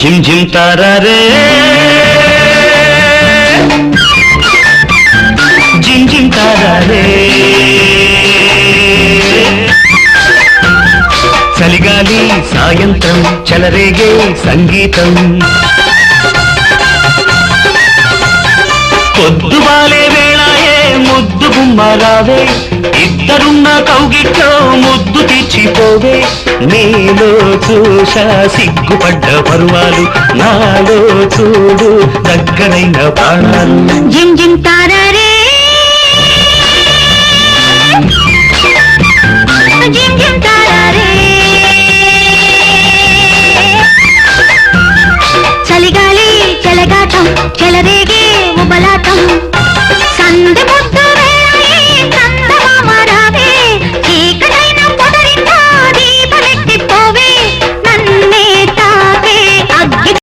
Gym జిమ్ తారారే. జిమ్ జిమ్ తారారే. చలిగాలి సాయంత్రం చలరేగే సంగీతం. పొద్దుబాలే వేళాయే ముద్దు గుమ్మరావే ఇద్దరున్న కౌగిట్లో చూపు తెచ్చిపోవే. నీలో చూసా సిగ్గుపడ్డ పర్వాలు. నాలో చూడు దగ్గరైన ప్రాణాలు జిం జిం చలిగాలి చెలగాటం చెలరేగే ఉబలాటం.